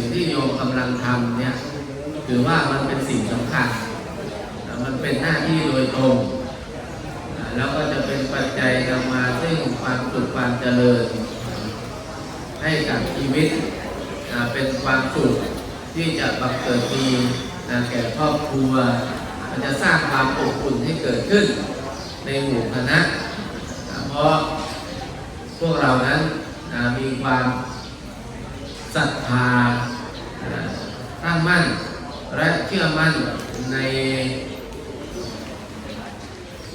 งที่โยมกำลังทำเนี่ยถือว่ามันเป็นสิ่งสำคัญ มันเป็นหน้าที่โดยตรง แล้วก็จะเป็นปัจจัยนำมาซึ่งความสุขความเจริญ ให้กับชีวิต เป็นความสุขที่จะบังเกิดมีแก่ครอบครัว มันจะสร้างความอบอุ่นให้เกิดขึ้นในหมู่คณะ เพราะพวกเรานั้นมีความศรัทธา มั่น และเชื่อมั่นใน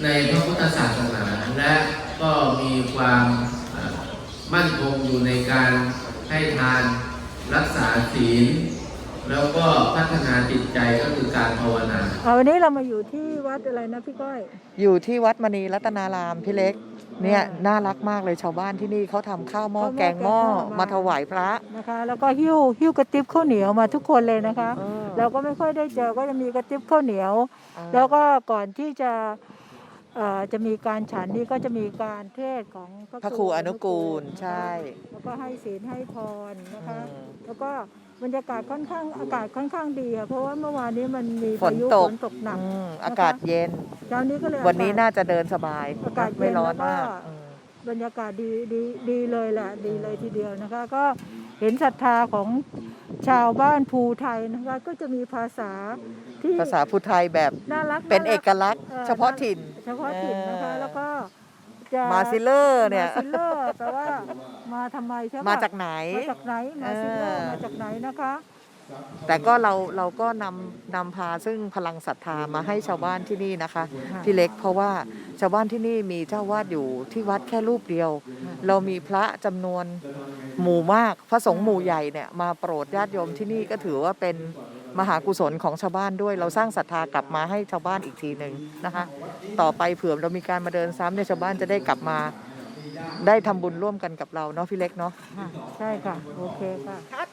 ในพระพุทธศาสนา และก็มีความอ่ามั่นคงอยู่ในการให้ทานรักษาศีล แล้วก็พัฒนาจิตใจก็คือการภาวนาอ่าวันนี้เรามาอยู่ที่วัดอะไรนะพี่ก้อย อยู่ที่วัดมณีรัตนารามพี่เล็ก เนี่ยอ่าน่ารักมากเลยชาวบ้านที่นี่เขาทำข้าวหม้อข้าวหม้อแกงหม้อแกงหม้อมามาถวายพระนะคะ แล้วก็หิ้วหิ้วกระติบข้าวเหนียวมาทุกคนเลยนะคะเออเราก็ไม่ค่อยได้เจอก็จะมีกระติบข้าวเหนียวอ่าแล้วก็ก่อนที่จะ เอ่อจะมีการฉันนี่ก็จะมีการเทศน์ของพระครูอนุกูลนะคะใช่ แล้วก็ให้ศีลให้พรนะคะ อืมแล้วก็บรรยากาศค่อนข้างอากาศค่อนข้างดีค่ะเพราะว่าเมื่อวานนี้มันมีฝพานยุตฝกนตกหนักอืมอากาศเย็น เช้านี้ก็เลยวันนี้อากาศ น่าจะเดินสบายอากาศเย็นไม่ร้อนแล้วก็มากอืม บรรยากาศดีดีดีเลยแหละดีเลยทีเดียวนะคะ ก็เห็นศรัทธาของชาวบ้านภูไทยนะคะ ก็จะมีภาษาที่ ภาษาพุทธไทยแบบน่ารักเป็นารัเอกลักษณ์ออเฉพาะถิ่น เฉพาะถิ่นนะคะเออแล้วก็จะมาซิเลอร์เนี่ย มาซิลเลอร์แปลว่ามาทำไมใช่ปะมาจากไหน มาจากไหนมาซิลเลอร์เออมาจากไหนนะคะ แต่ก็เราเราก็นำนำพาซึ่งพลังศรัทธามาให้ชาวบ้านที่นี่นะคะค่ะพี่เล็กเพราะว่าชาวบ้านที่นี่มีเจ้าวาดอยู่ที่วัดแค่รูปเดียว เรามีพระจำนวนหมู่มากพระสงฆ์หมู่ใหญ่เนี่ยมาโปรดญาติโยมที่นี่ก็ถือว่าเป็น มหากุศลของชาวบ้านด้วย เราสร้างศรัทธากลับมาให้ชาวบ้านอีกทีหนึ่งนะคะ ต่อไปเผื่อเรามีการมาเดินซ้ำเนี่ยชาวบ้านจะได้กลับมาได้ทำบุญร่วมกันกับเราเนาะพี่เล็กเนาะ ค่ะ ใช่ค่ะ โอเคค่ะ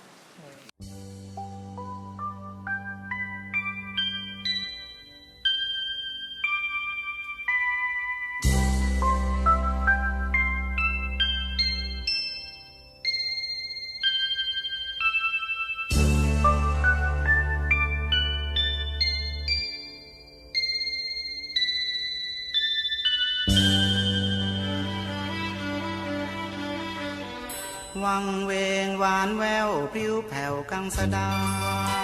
วังเวงหวานแววพริ้วแผ่วกังสดา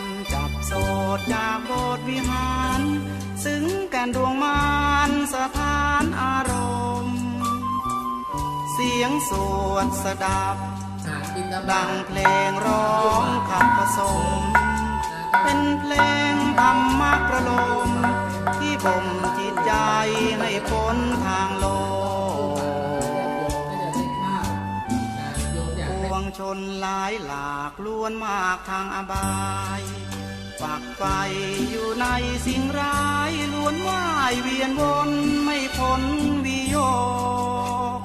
นจับโสดจากโบสถ์วิหาร ซึ้งแก่นดวงมารสถานอารมณ์ เสียงสวดสดับ ดังเพลงร้องขับผสม เป็นเพลงธรรมะประโลม ที่บ่มจิตใจให้พ้นทาง ชนหลายหลากล้วนมากทางอบายฝักไฟอยู่ในสิ่งร้ายล้วนว่ายเวียนวนไม่พ้นวิโยค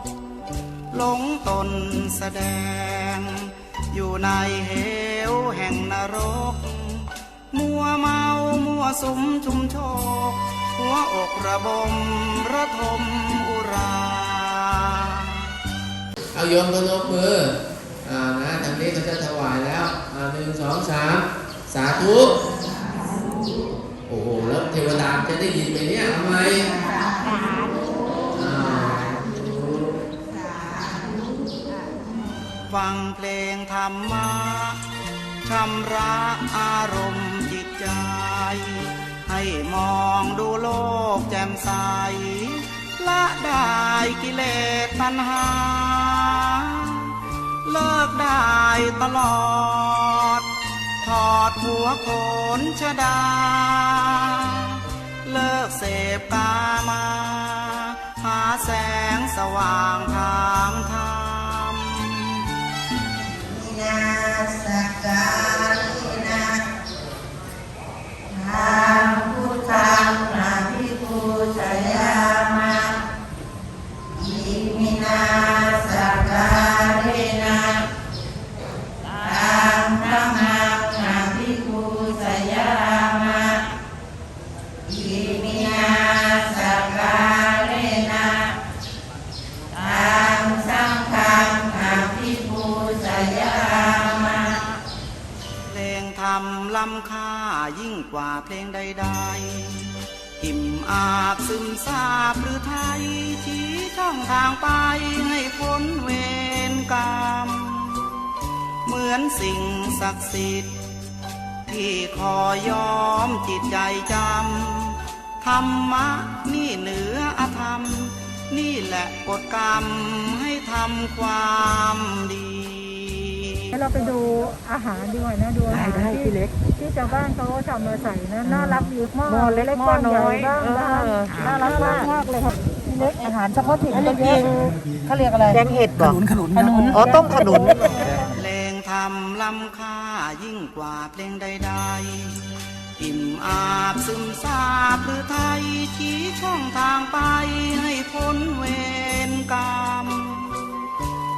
หลงตนแสดง อยู่ในเหวแห่งนรก มัวเมามัวสุมชุมโชคหัวอกระบมระทมอุรา เอาโยมพนมมือานะทางนี้เขาจะถวายแล้วอ่าหนึ่งสองสามสาธุ โอ้โห แล้วเทวดาจะได้ยินไหมเนี่ยทำไมฟังเพลงธรรมะชำระอารมณ์จิตใจ ให้มองดูโลกแจ่มใส ละได้กิเลสตัณหา เลิกได้ตลอด ถอดหัวโขนชดา เลิกเสพกามา หาแสงสว่างทางธรร ล้ำค่ายิ่งกว่าเพลงใดๆอิ่มอาบซึมซาบหรือไทยชี้ช่องทางไปให้พ้นเวรกรรม เหมือนสิ่งศักดิ์สิทธิ์ ที่คอยอมจิตใจจำธรรมะนี่เหนืออธรรม นี่แหละกฎกรรมให้ทำความดี เราไปดูอาหารดีกว่านะดูอาหารได้ได้ที่พี่เล็ก ที่ชาวบ้านเขาทำมาใส่นะน่ารักดีหม้อหม้อเล็กหม้อน้อยบ้างนะเออน่ารักมากมากเลยครับพี่เล็กอาหารเฉพาะถิ่นก็เยอะเขาเรียกอะไรแกงเห็ดบอกขนุนขนุนขนุนอ๋อต้มขนุน เพลงทำล้ำค่ายิ่งกว่าเพลงใดๆ อิ่มอาบซึมซาบหรือไทย ชี้ช่องทางไปให้พ้นเวรกรรม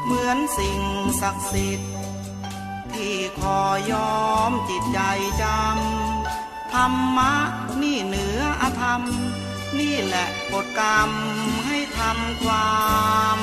เหมือนสิ่งศักดิ์สิทธิ์ ที่คอยอมจิตใจจำธรรมะนี่เหนืออธรรม นี่แหละกฎกรรมให้ทำความ